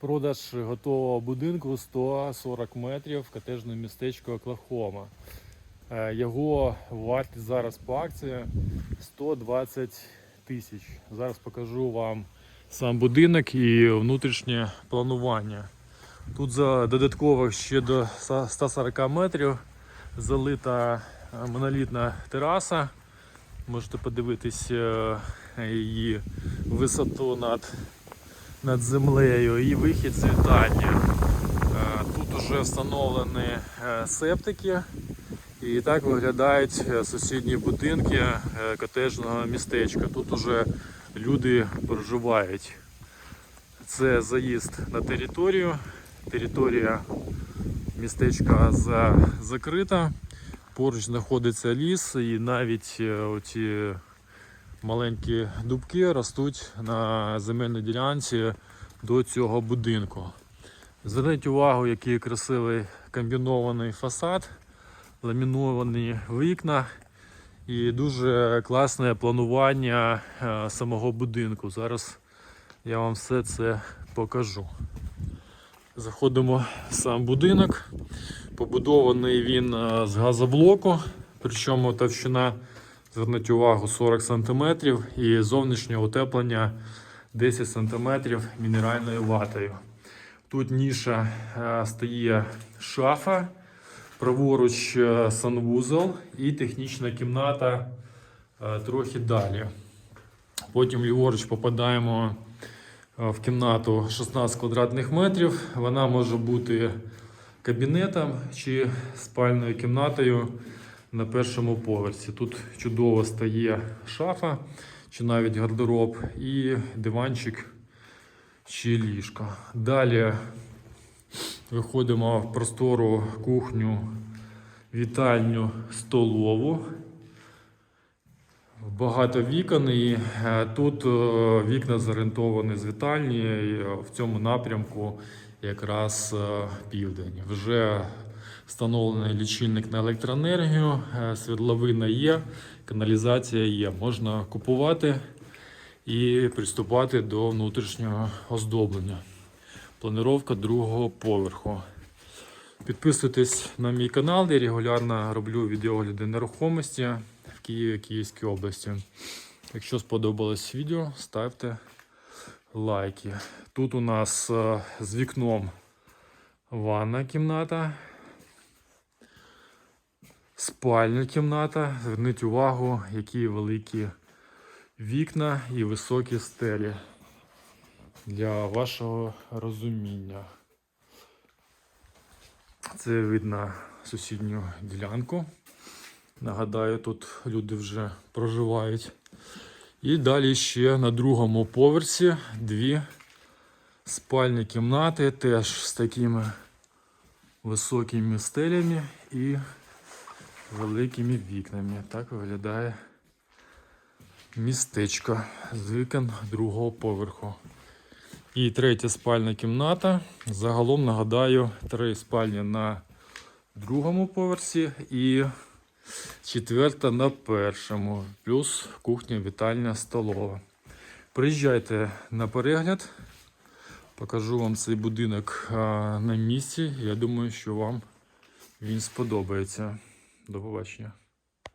Продаж готового будинку 140 метрів, котежне містечко Оклахома. Е, Його вартість зараз по акції 120 тисяч. Зараз покажу вам сам будинок і внутрішнє планування. Тут за додаткових ще до 140 метрів залита е, монолітна тераса. Можете подивитись е, її висоту над, над землею і вихід з вітання. Е, Тут вже встановлені е, септики. І так виглядають е, сусідні будинки котежного містечка. Тут уже люди проживають. Це заїзд на територію. Територія містечка закрита. Поруч знаходиться ліс, і навіть оці маленькі дубки ростуть на земельній ділянці до цього будинку. Зверніть увагу, який красивий комбінований фасад, ламіновані вікна і дуже класне планування е, самого будинку. Зараз я вам все це покажу. Заходимо в сам будинок. Побудований він е, з газоблоку, причому товщина, зверніть увагу, 40 см і зовнішнє утеплення 10 см мінеральною ватою. Тут ніша е, стоїть шафа, праворуч е, санвузол і технічна кімната е, трохи далі. Потім ліворуч попадаємо в кімнату 16 квадратних метрів. Вона може бути кабінетом чи спальною кімнатою на першому поверсі. Тут чудово стає шафа чи навіть гардероб і диванчик чи ліжко. Далі виходимо в простору кухню, вітальню, столову. Багато вікон, і е, тут е, вікна зорієнтовані з вітальні. і, е, В цьому напрямку якраз південь. Вже встановлений лічильник на електроенергію, е, світловина є, каналізація є. Можна купувати і приступати до внутрішнього оздоблення. Планировка другого поверху. Підписуйтесь на мій канал, я регулярно роблю відеогляди нерухомості в Києві, Київській області. Якщо сподобалось відео, ставте лайки. Тут у нас е, з вікном ванна кімната, спальня кімната. Зверніть увагу, які великі вікна і високі стелі для вашого розуміння. Це видно сусідню ділянку. Нагадаю, тут люди вже проживають. І далі ще на другому поверсі дві спальні кімнати, теж з такими високими стелями і великими вікнами. Так виглядає містечко з вікон другого поверху. І третя спальна кімната. Загалом нагадаю, три спальні на другому поверсі і четверта на першому, плюс кухня, вітальня, столова. Приїжджайте на перегляд, покажу вам цей будинок на місці. Я думаю, що вам він сподобається. До побачення.